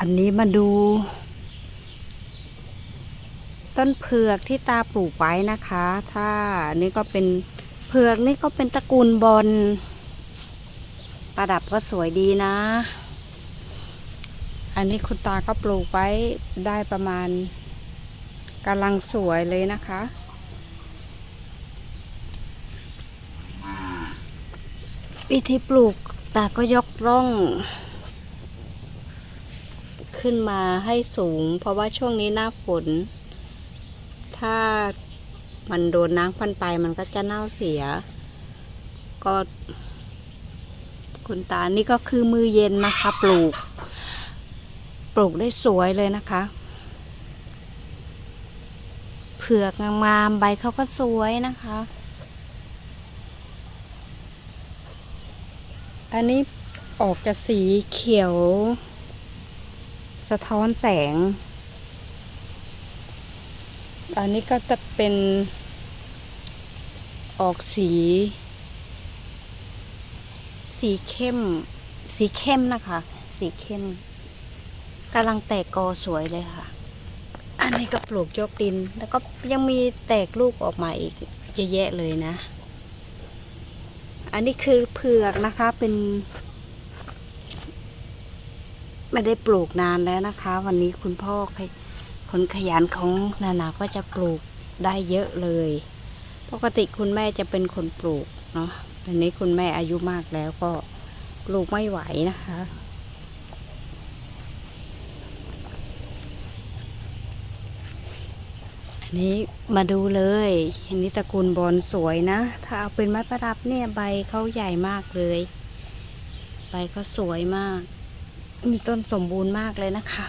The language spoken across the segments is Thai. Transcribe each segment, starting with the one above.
อันนี้มาดู ต้นเผือกที่ตาปลูกไว้นะคะ ถ้านนี้ก็เป็นเผือกนี่ก็เป็นตระกูลบอลประดับก็สวยดีนะ อันนี้คุณตาก็ปลูกไว้ได้ประมาณกำลังสวยเลยนะคะวิธีปลูกตาก็ยกร่อง ขึ้นมาให้สูง เพราะว่าช่วงนี้หน้าฝน ถ้ามันโดนน้ำพันไปมันก็จะเน่าเสีย ก็ คุณตานี่ก็คือมือเย็นนะคะ ปลูก ปลูกได้สวยเลยนะคะ เผือกงามๆใบเขาก็สวยนะคะ อันนี้ออกจะสีเขียว สะท้อนแสง อันนี้ก็จะเป็นออกสี สีเข้ม สีเข้มนะคะ สีเข้มกำลังแตกกอสวยเลยค่ะ อันนี้ก็ปลูกยกดิน แล้วก็ยังมีแตกลูกออกมาอีกเยอะแยะเลยนะ อันนี้คือเผือกนะคะเป็น ไม่ได้ปลูกนานแล้วนะคะ วันนี้คุณพ่อคนขยันของนานาก็จะปลูกได้เยอะเลย ปกติคุณแม่จะเป็นคนปลูกเนาะอันนี้คุณแม่อายุมากแล้วก็ปลูกไม่ไหวนะคะ อันนี้มาดูเลย อันนี้ตระกูลบอลสวยนะ ถ้าเอาเป็นไม้ประดับเนี่ยใบเขาใหญ่มากเลย ใบก็สวยมาก มีต้นสมบูรณ์มากเลยนะคะ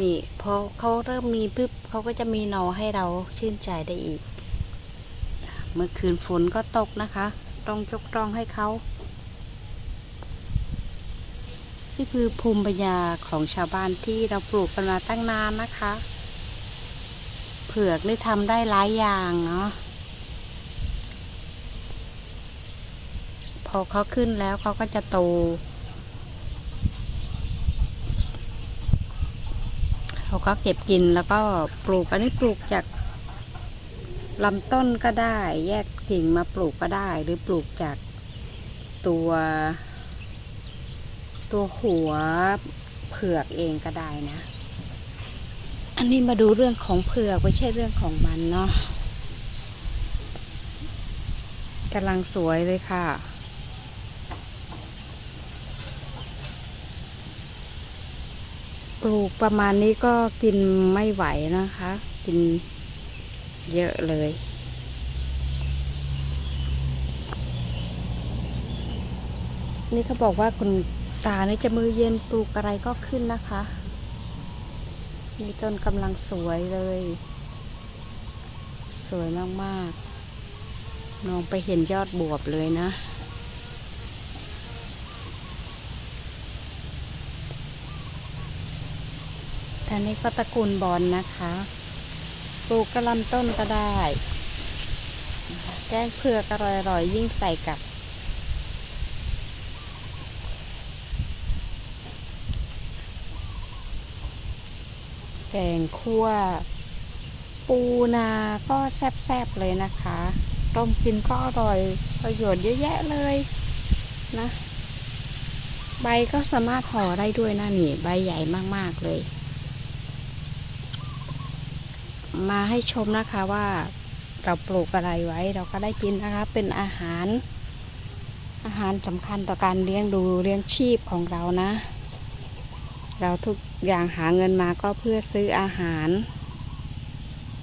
นี่พอเขาเริ่มมีปุ๊บเขาก็จะมีหนอให้เราชื่นใจได้อีก เมื่อคืนฝนก็ตกนะคะ ต้องยกรองให้เขานี่คือภูมิปัญญาของชาวบ้านที่เราปลูกกันมาตั้งนานนะคะ เผือกนี่ทำได้หลายอย่างเนาะพอเขาขึ้นแล้วเขาก็จะโต เราก็เก็บกินแล้วก็ปลูกอันนี้ปลูกจากลำต้นก็ได้ แยกกิ่งมาปลูกก็ได้ หรือปลูกจากตัว ตัวหัวเผือกเองก็ได้นะ อันนี้มาดูเรื่องของเผือกไม่ใช่เรื่องของมันเนาะกำลังสวยเลยค่ะ ปลูกประมาณนี้ก็กินไม่ไหวนะคะ กินเยอะเลย นี่เขาบอกว่าคุณตาเนี่ยจะมือเย็นปลูกอะไรก็ขึ้นนะคะนี่ต้นกำลังสวยเลย สวยมากๆมองไปเห็นยอดบวบเลยนะ อันนี้ก็ตระกูลบอลนะคะ ปลูกกระลำต้นก็ได้ แกงเผือกอร่อยๆ ยิ่งใส่กับแกงคั่วปูนาก็แซ่บๆเลยนะคะ ต้มกินก็อร่อยประโยชน์เยอะแยะเลยนะ ใบก็สามารถห่อได้ด้วยนะนี่ ใบใหญ่มากๆเลย มาให้ชมนะคะว่าเราปลูกอะไรไว้ เราก็ได้กินนะคะ เป็นอาหาร อาหารสำคัญต่อการเลี้ยงดูเลี้ยงชีพของเรานะ เราทุกอย่างหาเงินมาก็เพื่อซื้ออาหาร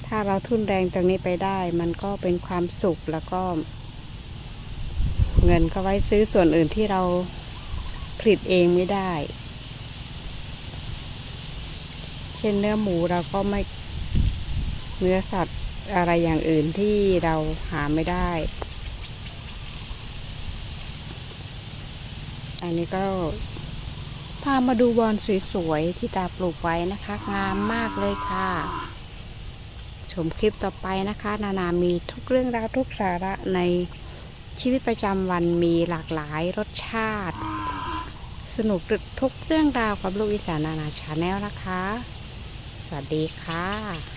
ถ้าเราทุนแรงตรงนี้ไปได้ มันก็เป็นความสุขแล้วก็ เงินก็ไว้ซื้อส่วนอื่นที่เราผลิตเองไม่ได้ เช่นเนื้อหมูเราก็ไม่ เนื้อสัตว์อะไรอย่างอื่นที่เราหาไม่ได้ อันนี้ก็พามาดูบอลสวยๆ ที่ตาปลูกไว้นะคะ งามมากเลยค่ะ ชมคลิปต่อไปนะคะ นานามีทุกเรื่องราวทุกสาระในชีวิตประจำวันมีหลากหลายรสชาติสสนุกทุกเรื่องราวกับลูกอีสานนานาชาแนลนะคะ สวัสดีค่ะ